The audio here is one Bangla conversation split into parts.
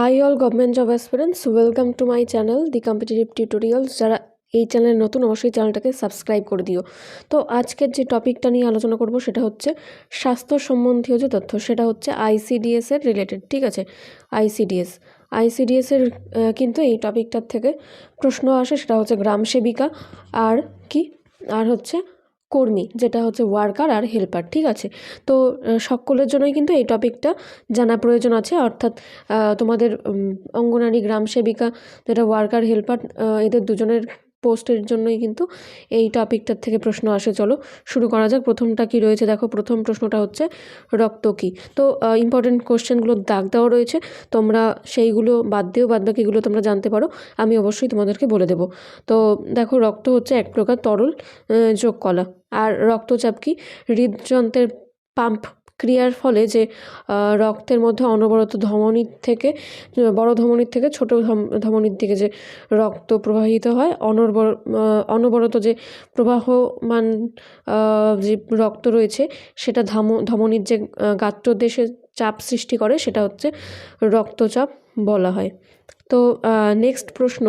Hi all government job aspirants welcome to my channel the competitive tutorials যারা এই চ্যানেলে নতুন, অবশ্যই চ্যানেলটাকে সাবস্ক্রাইব করে দিও। তো আজকের যে টপিকটা নিয়ে আলোচনা করব, সেটা হচ্ছে স্বাস্থ্য সম্বন্ধীয় যে তথ্য, সেটা হচ্ছে আইসিডিএস এর রিলেটেড ঠিক আছে? আইসিডিএস আইসিডিএস এর কিন্তু এই টপিকটার থেকে প্রশ্ন আসে, সেটা হচ্ছে গ্রাম সেবিকা, আর কি? আর হচ্ছে কর্মী, যেটা হচ্ছে ওয়ার্কার আর হেল্পার ঠিক আছে? তো সকলের জন্যই কিন্তু এই টপিকটা জানা প্রয়োজন আছে। অর্থাৎ তোমাদের অঙ্গনারী গ্রাম সেবিকা, যেটা ওয়ার্কার হেল্পার এদের দুজনের পোস্টের জন্যই কিন্তু এই টপিকটার থেকে প্রশ্ন আসে। চলো, শুরু করা যাক। প্রথমটা কি রয়েছে? দেখো, প্রথম প্রশ্নটা হচ্ছে, রক্ত কী? তো ইম্পর্টেন্ট কোশ্চেনগুলো দাগ দেওয়া রয়েছে। তোমরা সেইগুলো বাদ দিয়েও বাদ বাকিগুলো তোমরা জানতে পারো। আমি অবশ্যই তোমাদেরকে বলে দেবো। তো, দেখো, রক্ত হচ্ছে এক প্রকার তরল যোগ কলা আর রক্তচাপ কি? হৃদযন্ত্রের পাম্প ক্রিয়ার ফলে যে রক্তের মধ্যে অনবরত ধমনির থেকে, বড় ধমনির থেকে ছোট ধম- ধমনির দিকে যে রক্ত প্রবাহিত হয়, অনর্বর অনবরত যে প্রবাহমান যে রক্ত রয়েছে, সেটা ধাম, ধমনির যে গাত্রদেশে চাপ সৃষ্টি করে, সেটা হচ্ছে রক্তচাপ। বলা হয়। তো নেক্সট প্রশ্ন,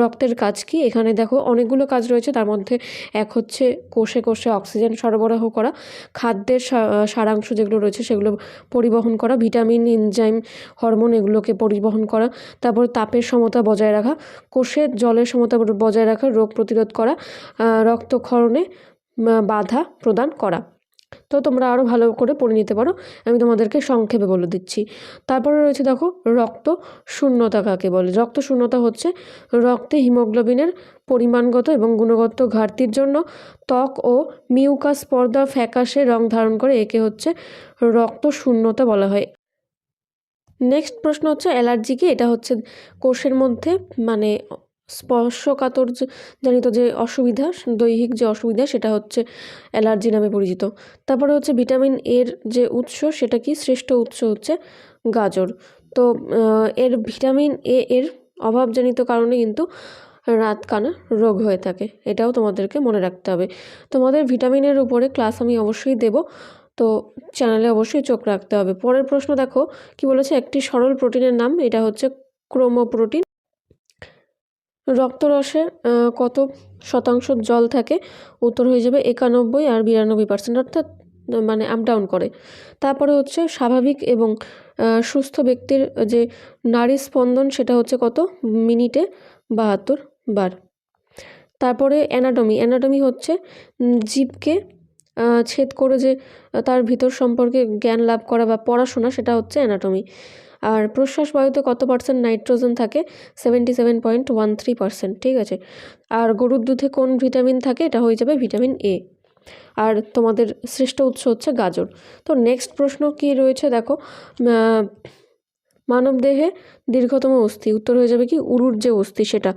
রক্তের কাজ কি? এখানে দেখো অনেকগুলো কাজ রয়েছে, তার মধ্যে এক হচ্ছে কোষে কোষে অক্সিজেন সরবরাহ করা, খাদ্যের সারাংশ যেগুলো রয়েছে সেগুলো পরিবহন করা, ভিটামিন, এনজাইম, হরমোন এগুলোকে পরিবহন করা, তারপর তাপের সমতা বজায় রাখা, কোষের জলের সমতা বজায় রাখা, রোগ প্রতিরোধ করা রক্তক্ষরণে বাধা প্রদান করা। তো তোমরা আরও ভালো করে পড়ে নিতে পারো। আমি তোমাদেরকে সংক্ষেপে বলে দিচ্ছি। তারপরে রয়েছে দেখো, রক্ত শূন্যতা কাকে বলে? রক্ত শূন্যতা হচ্ছে রক্তে হিমোগ্লোবিনের পরিমাণগত এবং গুণগত ঘাটতির জন্য ত্বক ও মিউকাস পর্দা ফ্যাকাশে রং ধারণ করে, একে হচ্ছে রক্ত শূন্যতা বলা হয়। নেক্সট প্রশ্ন হচ্ছে, অ্যালার্জি কি? এটা হচ্ছে কোষের মধ্যে মানে স্পর্শকাতর জনিত যে অসুবিধা, দৈহিক যে অসুবিধা, সেটা হচ্ছে অ্যালার্জি নামে পরিচিত। তারপরে হচ্ছে ভিটামিন এর যে উৎস, সেটা কি? শ্রেষ্ঠ উৎস হচ্ছে গাজর। তো এর ভিটামিন এ এর অভাবজনিত কারণে কিন্তু রাতকানা রোগ হয়ে থাকে। এটাও তোমাদেরকে মনে রাখতে হবে। তোমাদের ভিটামিনের উপরে ক্লাস আমি অবশ্যই দেব। তো, চ্যানেলে অবশ্যই চোখ রাখতে হবে। পরের প্রশ্ন দেখো, কি বলেছে? একটি সরল প্রোটিনের নাম, এটা হচ্ছে ক্রোমোপ্রোটিন। রক্তরসে কত শতাংশ জল থাকে, উত্তর হয়ে যাবে একানব্বই আর বিরানব্বই পার্সেন্ট অর্থাৎ মানে আপ ডাউন করে। তারপরে হচ্ছে স্বাভাবিক এবং সুস্থ ব্যক্তির যে নারী স্পন্দন, সেটা হচ্ছে কত? মিনিটে বাহাত্তর বার। তারপরে অ্যানাটমি অ্যানাটমি হচ্ছে জীবকে ছেদ করে যে, তার ভিতর সম্পর্কে জ্ঞান লাভ করা বা পড়াশোনা, সেটা হচ্ছে অ্যানাটমি আর প্রশ্বাস বায়ুতে কত পার্সেন্ট নাইট্রোজেন থাকে? Seventy seven point one three percent ঠিক আছে? আর গরুর দুধে কোন ভিটামিন থাকে? এটা হয়ে যাবে ভিটামিন এ আর তোমাদের শ্রেষ্ঠ উৎস হচ্ছে গাজর। তো নেক্সট প্রশ্ন কি রয়েছে? দেখো আহ, মানবদেহে দীর্ঘতম অস্থি। উত্তর হয়ে যাবে কি? উরুর যে অস্থি সেটা।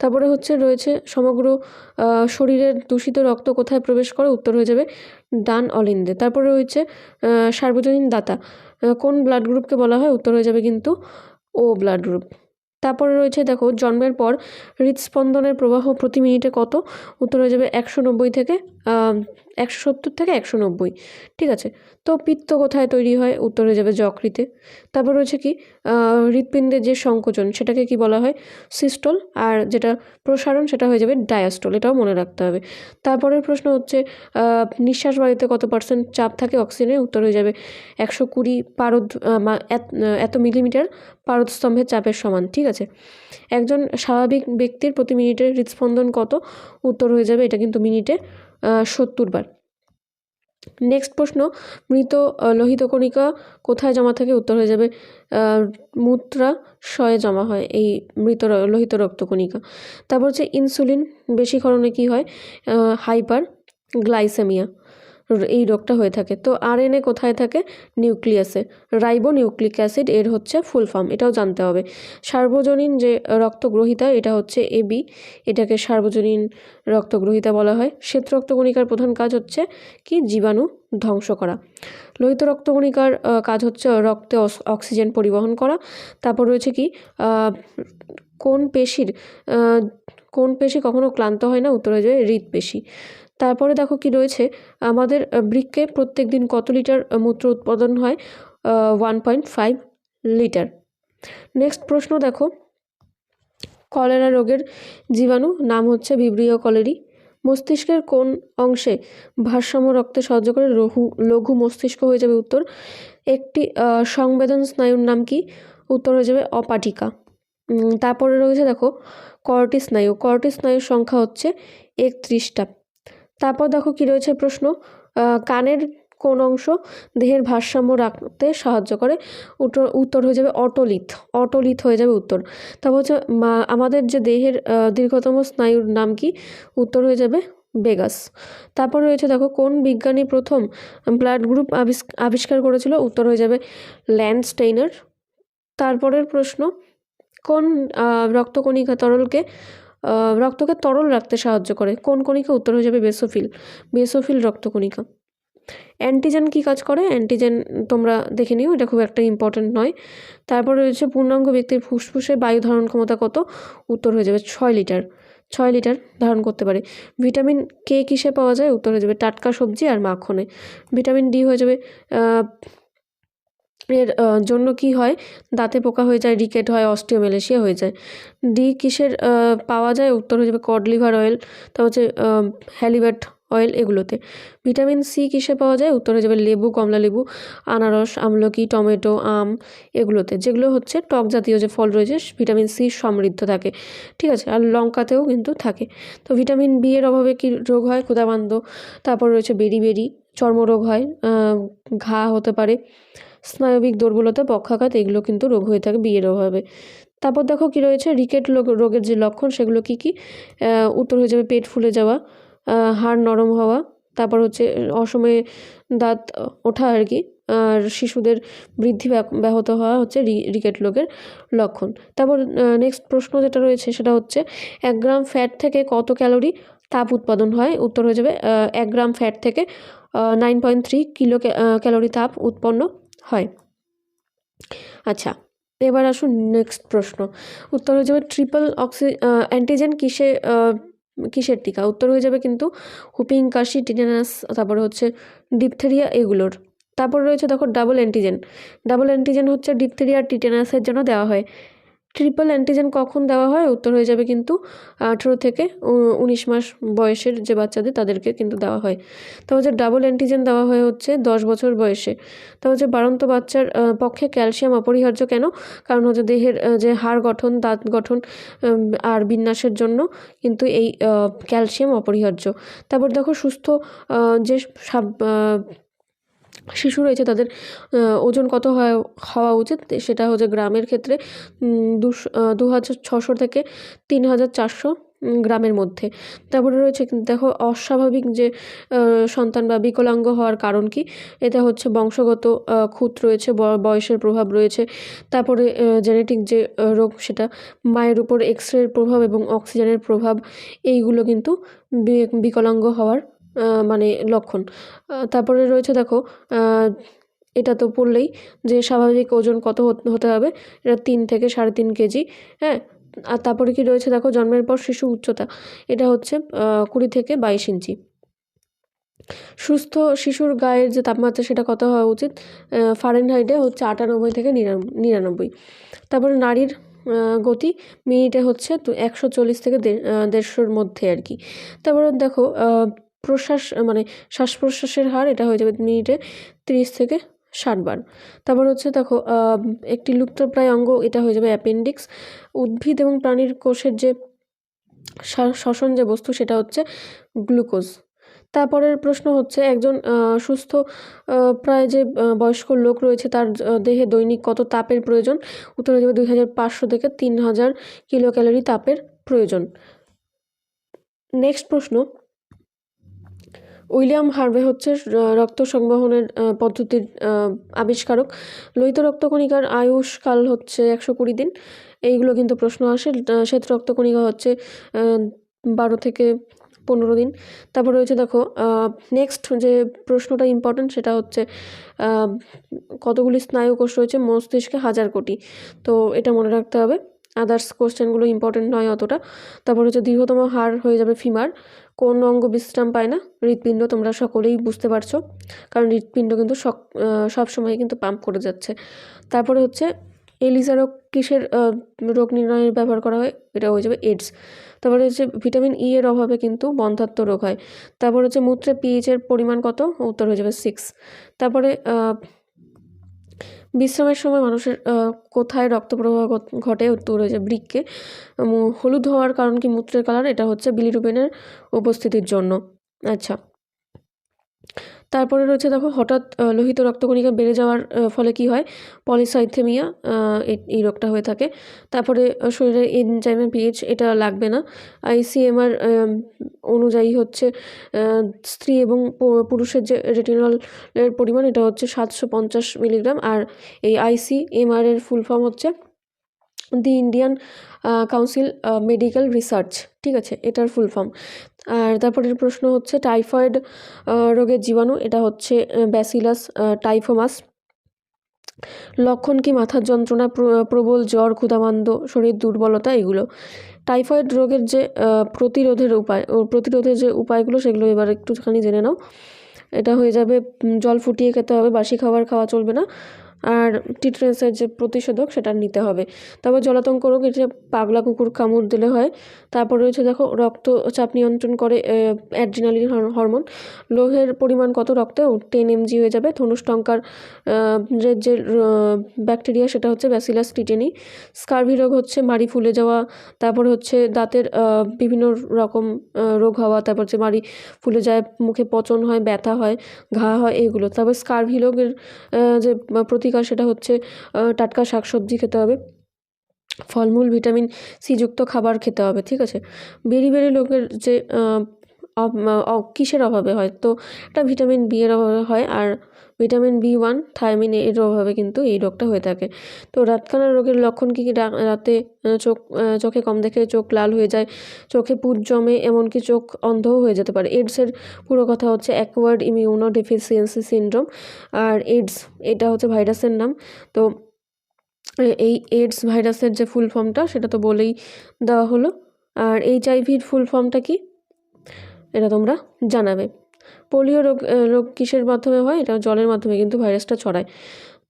তারপরে হচ্ছে রয়েছে সমগ্র শরীরের দূষিত রক্ত কোথায় প্রবেশ করে? উত্তর হয়ে যাবে ডান অলিন্দে। তারপরে রয়েছে সার্বজনীন দাতা। কোন ব্লাড গ্রুপকে বলা হয় উত্তর হয়ে যাবে কিন্তু ও ব্লাড গ্রুপ তারপরে রয়েছে দেখো, জন্মের পর হৃদস্পন্দনের প্রবাহ প্রতি মিনিটে কত? উত্তর হয়ে যাবে একশো নব্বই থেকে একশো সত্তর থেকে একশো নব্বই। ঠিক আছে? তো পিত্ত কোথায় তৈরি হয়? উত্তর হয়ে যাবে যকৃতে। তারপর রয়েছে কি? হৃৎপিণ্ডের যে সংকোচন, সেটাকে কি বলা হয়? সিস্টল। আর যেটা প্রসারণ, সেটা হয়ে যাবে ডায়াস্টল। এটাও মনে রাখতে হবে। তারপরের প্রশ্ন হচ্ছে নিঃশ্বাস বায়ুতে কত পার্সেন্ট চাপ থাকে অক্সিজেনের? উত্তর হয়ে যাবে একশো কুড়ি পারদ এত মিলিমিটার পারদস্তম্ভের চাপের সমান। ঠিক আছে? একজন স্বাভাবিক ব্যক্তির প্রতি মিনিটে হৃদস্পন্দন কত? উত্তর হয়ে যাবে এটা কিন্তু মিনিটে সত্তর বার। নেক্সট প্রশ্ন, মৃত লোহিত কণিকা কোথায় জমা থাকে? উত্তর হয়ে যাবে মূত্রা শয়ে জমা হয় এই মৃত লোহিত রক্তকণিকা তারপর হচ্ছে ইনসুলিন বেশি ক্ষরণে কী হয়? হাইপার গ্লাইসেমিয়া এই রোগটা হয়ে থাকে। তো আরএনএ কোথায় থাকে? নিউক্লিয়াসে। রাইবো নিউক্লিক অ্যাসিড এর হচ্ছে ফুল ফর্ম, এটাও জানতে হবে। সার্বজনীন যে রক্তগ্রহিতা, এটা হচ্ছে এবি এটাকে সার্বজনীন রক্তগ্রহিতা বলা হয়। শ্বেত রক্তকণিকার প্রধান কাজ হচ্ছে কি? জীবাণু ধ্বংস করা। লোহিত রক্তকণিকার কাজ হচ্ছে রক্তে অক্সিজেন পরিবহন করা। তারপর রয়েছে কি? কোন পেশির কোন পেশি কখনো ক্লান্ত হয় না? উত্তরে যায় হৃদপেশি তারপরে দেখো কি রয়েছে, আমাদের বৃক্কে প্রত্যেক দিন কত লিটার মূত্র উৎপাদন হয়? One point five litre. Next প্রশ্ন দেখো, কলেরা রোগের জীবাণু, নাম হচ্ছে ভিব্রিও কলেরি। মস্তিষ্কের কোন অংশে ভারসাম্য রক্তে সাহায্য করে লঘু লঘু মস্তিষ্ক হয়ে যাবে? উত্তর, একটি সংবেদন স্নায়ুর নাম কি? উত্তর হয়ে যাবে অপাটিকা। তারপরে রয়েছে দেখো কর্টি স্নায়ু। কর্টি স্নায়ুর সংখ্যা হচ্ছে একত্রিশটা। তারপর দেখো কি রয়েছে প্রশ্ন কানের কোন অংশ দেহের ভারসাম্য রাখতে সাহায্য করে? উত্তর হয়ে যাবে অটোলিথ অটোলিথ হয়ে যাবে উত্তর। তারপর হচ্ছে আমাদের যে দেহের দীর্ঘতম স্নায়ুর নাম কি? উত্তর হয়ে যাবে বেগাস। তারপর রয়েছে দেখো, কোন বিজ্ঞানী প্রথম ব্লাড গ্রুপ আবিষ্কার করেছিল? উত্তর হয়ে যাবে ল্যান্ডস্টেইনার তারপরের প্রশ্ন, কোন রক্তকণিকা তরলকে রক্তকে তরল রাখতে সাহায্য করে। কোন কণিকা উত্তর হয়ে যাবে বেসোফিল? বেসোফিল রক্তকণিকা অ্যান্টিজেন কী কাজ করে? অ্যান্টিজেন তোমরা দেখে নিও, এটা খুব একটা ইম্পর্ট্যান্ট নয়। তারপরে রয়েছে পূর্ণাঙ্গ ব্যক্তির ফুসফুসে বায়ু ধারণ ক্ষমতা কত? উত্তর হয়ে যাবে ছয় লিটার। ছয় লিটার ধারণ করতে পারে। ভিটামিন কে কিসে পাওয়া যায়? উত্তর হয়ে যাবে টাটকা সবজি আর মাখনে। ভিটামিন ডি হয়ে যাবে এর জন্য কি হয়? দাঁতে পোকা হয়ে যায়, রিকেট হয়, অস্টিওমেলেশিয়া হয়ে যায়। ডি কিসের পাওয়া যায়? উত্তর হয়ে যাবে কড লিভার অয়েল, তা হচ্ছে হ্যালিব্যাট অয়েল এগুলোতে। ভিটামিন সি কিসে পাওয়া যায়? উত্তর হয়ে যাবে লেবু, কমলা লেবু, আনারস, আমলকি, টমেটো, আম এগুলোতে, যেগুলো হচ্ছে টক জাতীয় যে ফল রয়েছে ভিটামিন সি সমৃদ্ধ থাকে। ঠিক আছে? আর লঙ্কাতেও কিন্তু থাকে। তো ভিটামিন বি এর অভাবে কি রোগ হয়? ক্ষুধাবান্ধ, তারপর রয়েছে বেরি বেরি, চর্মরোগ হয় ঘা হতে পারে স্নায়বিক দুর্বলতা, পক্ষাঘাত, এগুলো কিন্তু রোগ হয়ে থাকে বিয়ের অভাবে। তারপর দেখো কি রয়েছে? রিকেট রোগ- রোগের যে লক্ষণ, সেগুলো কি কি? উত্তর হয়ে যাবে পেট ফুলে যাওয়া হাড় নরম হওয়া, তারপর হচ্ছে অসময়ে দাঁত ওঠা আর কি, আর শিশুদের বৃদ্ধি ব্যাহত হওয়া হচ্ছে রিকেট রোগের লক্ষণ। তারপর নেক্সট প্রশ্ন যেটা রয়েছে সেটা হচ্ছে, এক গ্রাম ফ্যাট থেকে কত ক্যালোরি তাপ উৎপাদন হয়? উত্তর হয়ে যাবে এক গ্রাম ফ্যাট থেকে nine point three kilo calorie তাপ উৎপন্ন হয়। আচ্ছা এবার আসুন নেক্সট প্রশ্ন। উত্তর হয়ে যাবে ট্রিপল অক্সি অ্যান্টিজেন কিসে কিসের টিকা? উত্তর হয়ে যাবে কিন্তু হুপিং, কাশি, টিটেনাস, তারপরে হচ্ছে ডিপথেরিয়া এগুলোর। তারপর রয়েছে দেখো ডাবল অ্যান্টিজেন ডাবল অ্যান্টিজেন হচ্ছে ডিপথেরিয়া টিটেনাসের জন্য দেওয়া হয়। ট্রিপল অ্যান্টিজেন কখন দেওয়া হয় উত্তর হয়ে যাবে কিন্তু, আঠেরো থেকে উনিশ মাস বয়সের যে বাচ্চাদের তাদেরকে কিন্তু দেওয়া হয়। তো হচ্ছে ডাবল অ্যান্টিজেন দেওয়া হয় হচ্ছে দশ বছর বয়সে। তো হচ্ছে বাড়ন্ত বাচ্চার পক্ষে ক্যালসিয়াম অপরিহার্য কেন? কারণ হচ্ছে দেহের যে হাড় গঠন, দাঁত গঠন আর বিন্যাসের জন্য কিন্তু এই ক্যালসিয়াম অপরিহার্য। তারপর দেখো সুস্থ যে শিশু রয়েছে, তাদের ওজন কত হওয়া উচিত? সেটা হচ্ছে গ্রামের ক্ষেত্রে দুশো দু হাজার ছশো থেকে তিন হাজার চারশো গ্রামের মধ্যে। তারপরে রয়েছে দেখো অস্বাভাবিক যে সন্তান বা বিকলাঙ্গ হওয়ার কারণ কি? এটা হচ্ছে বংশগত খুঁত রয়েছে বয়সের প্রভাব রয়েছে। তারপরে জেনেটিক যে রোগ সেটা মায়ের উপর এক্স রের প্রভাব এবং অক্সিজেনের প্রভাব, এইগুলো কিন্তু বিকলাঙ্গ হওয়ার মানে লক্ষণ। তারপরে রয়েছে দেখো এটা তো পড়লেই যে স্বাভাবিক ওজন কত হত- হবে, এটা তিন থেকে সাড়ে তিন কেজি হ্যাঁ? আর তারপরে কি রয়েছে দেখো, জন্মের পর শিশু উচ্চতা, এটা হচ্ছে কুড়ি থেকে বাইশ ইঞ্চি। সুস্থ শিশুর গায়ের যে তাপমাত্রা, সেটা কত হওয়া উচিত? ফারেন ফারেনহাইটে হচ্ছে আটানব্বই থেকে নিরানব্বই। তারপরে নারীর গতি, মিনিটে হচ্ছে একশো চল্লিশ থেকে দেড়শোর মধ্যে আর কি। তারপরে দেখো প্রশ্বাস মানে শ্বাস প্রশ্বাসের হার, এটা হয়ে যাবে মিনিটে তিরিশ থেকে ষাট বার। তারপর হচ্ছে দেখো একটি লুপ্তপ্রায় অঙ্গ, এটা হয়ে যাবে অ্যাপেন্ডিক্স। উদ্ভিদ এবং প্রাণীর কোষের যে শ্বসন যে বস্তু, সেটা হচ্ছে গ্লুকোজ। তারপরের প্রশ্ন হচ্ছে, একজন সুস্থ প্রায় যে বয়স্ক লোক রয়েছে, তার দেহে দৈনিক কত তাপের প্রয়োজন? উত্তর হয়ে যাবে দুই হাজার পাঁচশো থেকে তিন হাজার কিলো ক্যালোরি তাপের প্রয়োজন। নেক্সট প্রশ্ন উইলিয়াম হার্ভে হচ্ছে রক্ত সংবহনের পদ্ধতির আবিষ্কারক। লোহিত রক্তকণিকার আয়ুষ্কাল হচ্ছে একশো কুড়ি দিন। এইগুলো কিন্তু প্রশ্ন আসে। শ্বেত রক্তকণিকা হচ্ছে বারো থেকে পনেরো দিন। তারপর রয়েছে দেখো নেক্সট যে প্রশ্নটা ইম্পর্টেন্ট সেটা হচ্ছে কতগুলি স্নায়ু কোষ রয়েছে? মস্তিষ্কে হাজার কোটি। তো এটা মনে রাখতে হবে। আদার্স কোশ্চেনগুলো ইম্পর্টেন্ট নয় অতটা। তারপর হচ্ছে দীর্ঘতম হার হয়ে যাবে ফিমার কোন অঙ্গ বিশ্রাম পায় না? হৃৎপিণ্ড তোমরা সকলেই বুঝতে পারছ। কারণ হৃৎপিণ্ড কিন্তু সব সবসময় কিন্তু পাম্প করে যাচ্ছে। তারপরে হচ্ছে এলিসা রোগ কিসের রোগ নির্ণয়ের ব্যবহার করা হয়? এটা হয়ে যাবে এইডস তারপরে হচ্ছে ভিটামিন ই এর অভাবে কিন্তু বন্ধ্যাত্ব রোগ হয়। তারপর হচ্ছে মূত্রে পিএইচ এর পরিমাণ কত? উত্তর হয়ে যাবে সিক্স তারপরে বিশ্রামের সময় মানুষের কোথায় রক্ত প্রবাহ ঘটে উত্তর হয়েছে বৃক্ষে হলুদ হওয়ার কারণ কি মূত্রের কালার এটা হচ্ছে বিলিরুবিনের উপস্থিতির জন্য। আচ্ছা। তারপরে রয়েছে দেখো, হঠাৎ লোহিত রক্তকণিকা বেড়ে যাওয়ার ফলে কি হয়? পলিসাইথেমিয়া এই রোগটা হয়ে থাকে। তারপরে শরীরে এনজাইমের পিএইচ এটা লাগবে না। আইসিএমআর অনুযায়ী হচ্ছে স্ত্রী এবং পুরুষের যে রেটিনলের পরিমাণ, এটা হচ্ছে সাতশো পঞ্চাশ মিলিগ্রাম। আর এই আইসিএমআর এর ফুল ফর্ম হচ্ছে the Indian council medical research, ঠিক আছে, এটার ফুল ফর্ম। আর তারপরের প্রশ্ন হচ্ছে, টাইফয়েড রোগের জীবাণু, এটা হচ্ছে ব্যাসিলাস টাইফোমাস। লক্ষণ কি, মাথার যন্ত্রণা প্রবল জ্বর, ক্ষুধামান্দ, শরীর দুর্বলতা, এগুলো। টাইফয়েড রোগের যে প্রতিরোধের উপায়, ও প্রতিরোধের যে উপায়গুলো, সেগুলো এবার একটুখানি জেনে নাও। এটা হয়ে যাবে জল ফুটিয়ে খেতে হবে, বাসি খাবার খাওয়া চলবে না। আর টিটনেসের যে প্রতিষেধক সেটা নিতে হবে। তারপর জলাতঙ্ক রোগ এটা পাগলা কুকুর কামড় দিলে হয়। তারপর রয়েছে দেখো, রক্তচাপ নিয়ন্ত্রণ করে অ্যাড্রিনালিন হরমোন। লোহের পরিমাণ কত রক্তে? টেন এমজি হয়ে যাবে। ধনুষ্টঙ্কার যে ব্যাকটেরিয়া সেটা হচ্ছে ব্যাসিলাস টিটেনি স্কার্ভি রোগ হচ্ছে মাড়ি ফুলে যাওয়া। তারপর হচ্ছে দাঁতের বিভিন্ন রকম রোগ হওয়া। তারপর হচ্ছে মাড়ি ফুলে যায়, মুখে পচন হয়, ব্যথা হয়, ঘা হয়, এগুলো। তারপর স্কার্ভি রোগের যে যে প্রতিকার সেটা হচ্ছে টাটকা শাক সবজি খেতে হবে। ফলমূল, ভিটামিন সিযুক্ত খাবার খেতে হবে, ঠিক আছে? বেরি বেরি লোকের যে কিসের অভাবে হয়? তো এটা ভিটামিন বি এর অভাবে হয়, আর ভিটামিন বি ওয়ান থায়ামিন এর অভাবে কিন্তু এই রোগটা হয়ে থাকে। তো রাতকানা রোগের লক্ষণ কী কী? রাতে চোখ চোখে কম দেখে চোখ লাল হয়ে যায়, চোখে পুজ জমে, এমনকি চোখ অন্ধও হয়ে যেতে পারে। এইডসের পুরো কথা হচ্ছে অ্যাকওয়ার্ড ইমিউনো ডেফিসিয়েন্সি সিনড্রোম আর এইডস এটা হচ্ছে ভাইরাসের নাম। তো এই এইডস ভাইরাসের যে ফুল ফর্মটা সেটা তো বলেই দেওয়া হলো। আর এইচআইভির ফুল ফর্মটা কি? এটা তোমরা জানাবে। পোলিও রোগ রোগ কিসের মাধ্যমে হয়? এটা জলের মাধ্যমে, কিন্তু ভাইরাসটা ছড়ায়।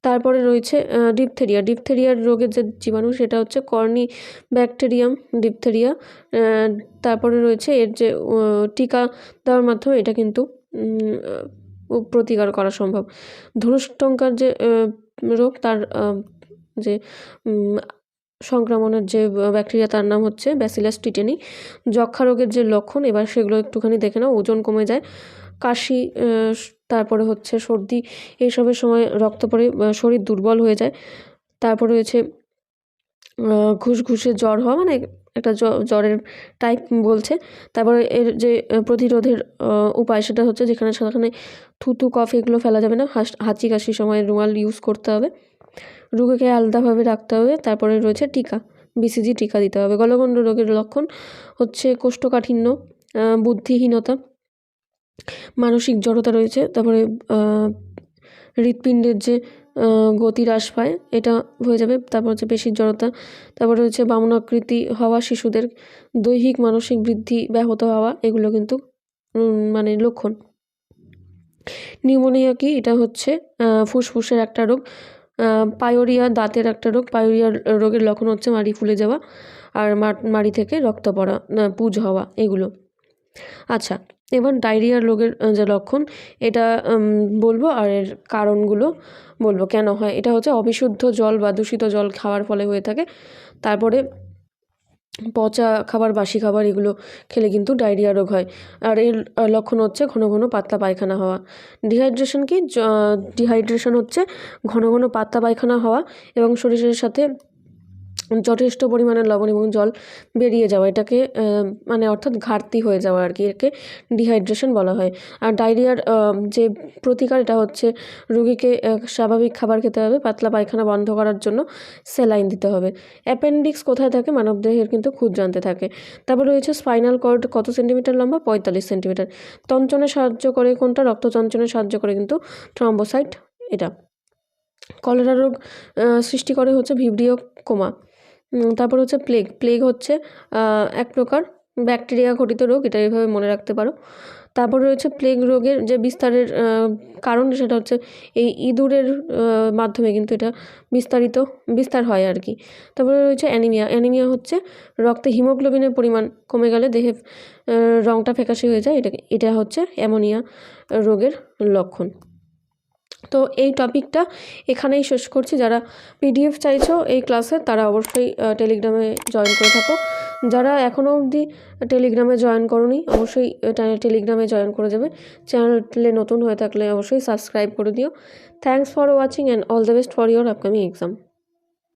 তারপরে রয়েছে ডিপথেরিয়া। ডিপথেরিয়ার রোগের যে জীবাণু, সেটা হচ্ছে কর্নি ব্যাকটেরিয়াম ডিপথেরিয়া তারপরে রয়েছে এর যে টিকা দেওয়ার মাধ্যমে এটা কিন্তু প্রতিকার করা সম্ভব। ধনুষ্টঙ্কার যে রোগ, তার যে সংক্রমণের যে ব্যাকটেরিয়া, তার নাম হচ্ছে ব্যাসিলাস টিটেনি যক্ষা রোগের যে লক্ষণ, এবার সেগুলো একটুখানি দেখে নাও, ওজন কমে যায়। কাশি তারপরে হচ্ছে সর্দি এইসবের সময় রক্ত আহ, শরীর দুর্বল হয়ে যায়। তারপরে রয়েছে ঘুষঘুষে জ্বর হওয়া মানে একটা জ্বরের টাইপ বলছে। তারপরে এর যে প্রতিরোধের উপায় সেটা হচ্ছে যেখানে সেখানে থুতু কফ এগুলো ফেলা যাবে না। হাঁচি কাশির সময় রুমাল ইউজ করতে হবে। রোগীকে আলাদাভাবে রাখতে হবে। তারপরে রয়েছে টিকা বিসিজি টিকা দিতে হবে। গলগণ্ড রোগের লক্ষণ হচ্ছে কোষ্ঠকাঠিন্য বুদ্ধিহীনতা মানসিক জড়তা রয়েছে, তারপরে হৃৎপিণ্ডের যে গতি হ্রাস পায়, এটা হয়ে যাবে, তারপর হচ্ছে পেশির জড়তা, তারপরে হচ্ছে বামনাকৃতি হওয়া শিশুদের দৈহিক মানসিক বৃদ্ধি, ব্যাহত হওয়া, এগুলো কিন্তু মানে লক্ষণ। নিউমোনিয়া কি? এটা হচ্ছে ফুসফুসের একটা রোগ পায়োরিয়া দাঁতের একটা রোগ, পায়োরিয়া রোগের লক্ষণ হচ্ছে মাড়ি ফুলে যাওয়া, আর মাড়ি থেকে রক্ত পড়া পুজ হওয়া, এগুলো। আচ্ছা এবার ডায়রিয়ার রোগের যে লক্ষণ, এটা বলব আর এর কারণগুলো বলব কেন হয়। এটা হচ্ছে অবিশুদ্ধ জল বা দূষিত জল খাওয়ার ফলে হয়ে থাকে। তারপরে পচা খাবার, বাসি খাবার, এগুলো খেলে কিন্তু ডায়রিয়া রোগ হয়। আর এর লক্ষণ হচ্ছে ঘন ঘন পাতলা পায়খানা হওয়া। ডিহাইড্রেশন কি? ডিহাইড্রেশন হচ্ছে ঘন ঘন পাতলা পায়খানা হওয়া এবং শরীরের সাথে যথেষ্ট পরিমাণে লবণ এবং জল বেরিয়ে যাওয়া, এটাকে মানে অর্থাৎ ঘাটতি হয়ে যাওয়া আর কি, একে ডিহাইড্রেশন বলা হয়। আর ডায়রিয়ার যে প্রতিকার, এটা হচ্ছে রুগীকে স্বাভাবিক খাবার খেতে হবে, পাতলা পায়খানা বন্ধ করার জন্য স্যালাইন দিতে হবে। অ্যাপেন্ডিক্স কোথায় থাকে? মানবদেহের কিন্তু খুদ জানতে থাকে। তারপর রয়েছে স্পাইনাল কর্ড কত সেন্টিমিটার লম্বা? পঁয়তাল্লিশ সেন্টিমিটার তঞ্চনে সাহায্য করে কোনটা? রক্ত চঞ্চনে সাহায্য করে কিন্তু থ্রম্বোসাইট এটা। কলেরা রোগ সৃষ্টি করে হচ্ছে ভিব্রিও কোমা তারপর হচ্ছে প্লেগ প্লেগ হচ্ছে এক প্রকার ব্যাকটেরিয়া ঘটিত রোগ, এটা এইভাবে মনে রাখতে পারো। তারপর রয়েছে প্লেগ রোগের যে বিস্তারের কারণ, সেটা হচ্ছে এই ইঁদুরের মাধ্যমে কিন্তু এটা বিস্তারিত, বিস্তার হয় আর কি তারপরে রয়েছে অ্যানিমিয়া অ্যানিমিয়া হচ্ছে রক্তে হিমোগ্লোবিনের পরিমাণ কমে গেলে দেহে রঙটা ফ্যাকাশে হয়ে যায় এটা এটা হচ্ছে অ্যামোনিয়া রোগের লক্ষণ। তো এই টপিকটা এখানেই শেষ করছি। যারা পিডিএফ চাইছো এই ক্লাসে তারা অবশ্যই টেলিগ্রামে জয়েন করে থাকো। যারা এখনও অবধি টেলিগ্রামে জয়েন করনি, অবশ্যই টেলিগ্রামে জয়েন করে যাবে চ্যানেলে নতুন হয়ে থাকলে অবশ্যই সাবস্ক্রাইব করে দিও। Thanks for watching and all the best for your upcoming exam